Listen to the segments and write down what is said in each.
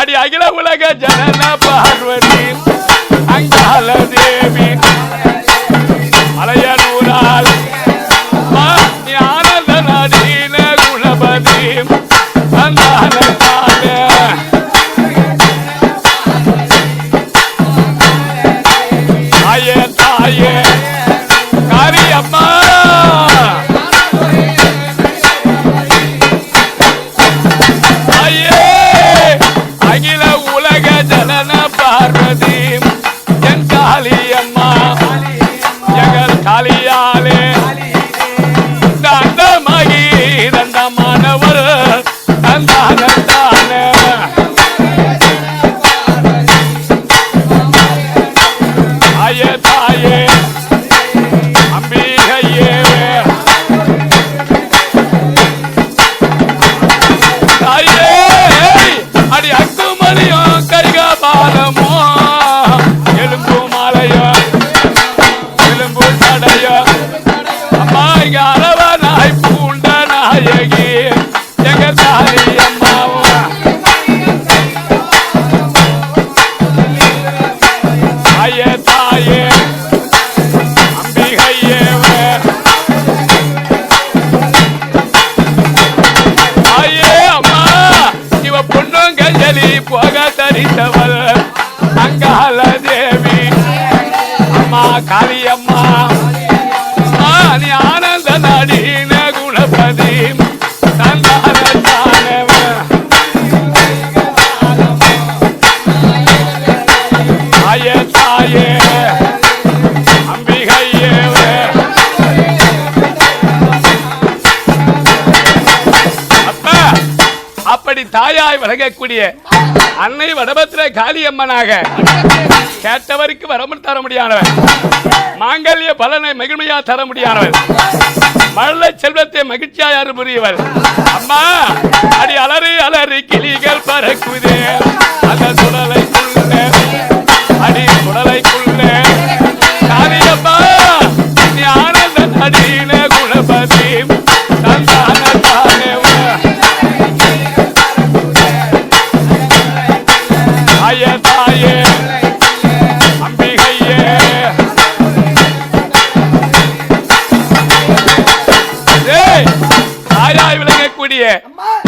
அடி அகில உலக ஜனன பார்வதி அங்கால தேவி மலையனூரால் மா நீ ஆனந்த நதீன குணபதி தாயே காரியம்மா அங்கால தேவி. அம்மா காளியம்மா அப்படி தாயாய் விளங்கக்கூடிய அன்னை வடபத்திர காளியம்மனாக கேட்டவருக்கு வரமும் தர முடியாதவன். மாங்கல்ய பலனை மகிழ்மையா தர முடியாதவன். மழலை செல்வத்தை மகிழ்ச்சியாய் அருமுறியவள் அம்மா அடி அலறி அலறி கிளிகள் பறக்குதே. அந்த சுழலை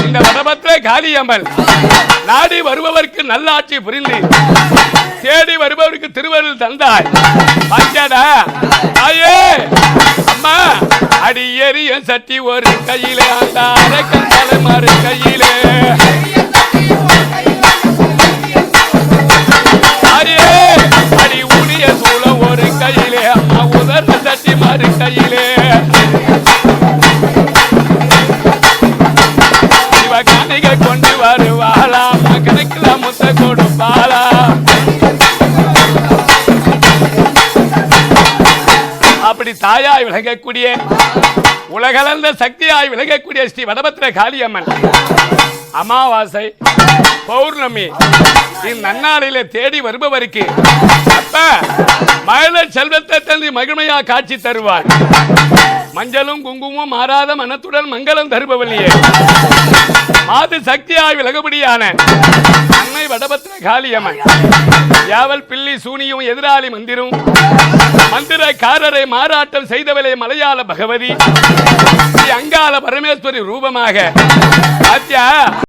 இந்த வடபத்திர காளியம்மன் நாடி வருபவருக்கு நல்லாட்சி புரிந்து தேடி வருபவருக்கு திருவருள் தந்தாய். பஞ்சடா தாயே! அம்மா! அடி சட்டி ஒரு கையிலே அந்த அரக்கன் தலைமாறு கையிலே. கொண்டு வருவாளா? கணக்குல முத்த கொடுப்பாளா? அப்படி தாயாய் விளங்கக்கூடிய உலகளந்த சக்தியாய் விளங்கக்கூடிய ஸ்ரீ வடபத்திர காளியம்மன். அமாவாசை பௌர்ணமி இந்நன்னாளிலே தேடி வருபவருக்கு அப்ப மழை செல்வத்தை தந்து மகிமையா காட்சி தருவார். மஞ்சளும் குங்குமம் மாறாத மனத்துடன் மங்களம் தருபவல்லியே மாது சக்தியாய் விலகுபடியான அன்னை வடபத்திர காளியம்மன். யாவல் பில்லி சூனியும் எதிராளி மந்திரும். மந்திரக்காரரை மாறாட்டம் செய்தவளே மலையாள பகவதி. ஸ்ரீ அங்காள பரமேஸ்வரி ரூபமாக. ஆத்யா